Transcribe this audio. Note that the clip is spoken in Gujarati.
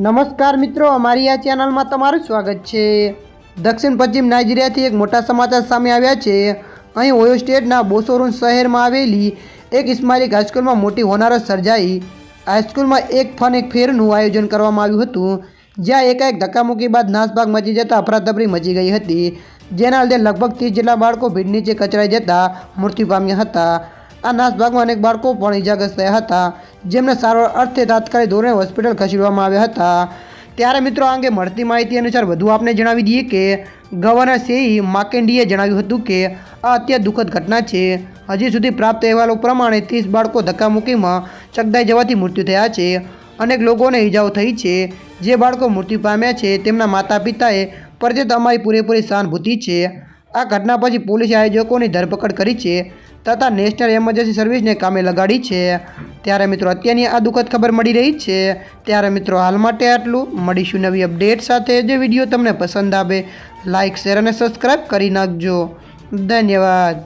નમસ્કાર મિત્રો, અમારી આ ચેનલમાં તમારું સ્વાગત છે. દક્ષિણ પશ્ચિમ નાઇજીરિયાથી એક મોટા સમાચાર સામે આવ્યા છે. અહીં ઓયો સ્ટેટના બોસોરુન શહેરમાં આવેલી એક ઇસ્માલિક હાઈસ્કૂલમાં મોટી હોનારત સર્જાઈ. હાઈસ્કૂલમાં એક ફન એક ફેરનું આયોજન કરવામાં આવ્યું હતું, જ્યાં એકાએક ધક્કામુક્કી બાદ નાસભાગ મચી જતાં અફરાતફરી મચી ગઈ હતી. જેના લીધે લગભગ ત્રીસ જેટલા બાળકો ભીડ નીચે કચરાઈ જતાં મૃત્યુ પામ્યા હતા. આ નાસભાગમાં અનેક બાળકો પણ ઇજાગ્રસ્ત થયા હતા, જેમને સારવાર અર્થે તાત્કાલિક ધોરણે હોસ્પિટલ ખસેડવામાં આવ્યા હતા. ત્યારે મિત્રો આ અંગે મળતી માહિતી અનુસાર વધુ આપને જણાવી દઈએ કે, ગવર્નર સેઈ માકેન્ડીએ જણાવ્યું હતું કે, આ અત્યંત દુઃખદ ઘટના છે. હજી સુધી પ્રાપ્ત અહેવાલો પ્રમાણે ત્રીસ બાળકો ધક્કામુક્કીમાં ચકદાઈ જવાથી મૃત્યુ થયા છે. અનેક લોકોને ઈજાઓ થઈ છે. જે બાળકો મૃત્યુ પામ્યા છે, તેમના માતા પિતાએ પ્રત્યે અમારી પૂરેપૂરી સહાનુભૂતિ છે. આ ઘટના પછી પોલીસે આયોજકોની ધરપકડ કરી છે. તથા નેશનલ એમરજન્સી સર્વિસને કામે લગાડી છે. ત્યારે મિત્રો, અત્યારની આ દુઃખદ ખબર મળી રહી છે. ત્યારે મિત્રો, હાલ માટે આટલું. મળીશું નવી અપડેટ સાથે. જે વીડિયો તમને પસંદ આવે લાઇક શેર અને સબસ્ક્રાઈબ કરી નાખજો. ધન્યવાદ.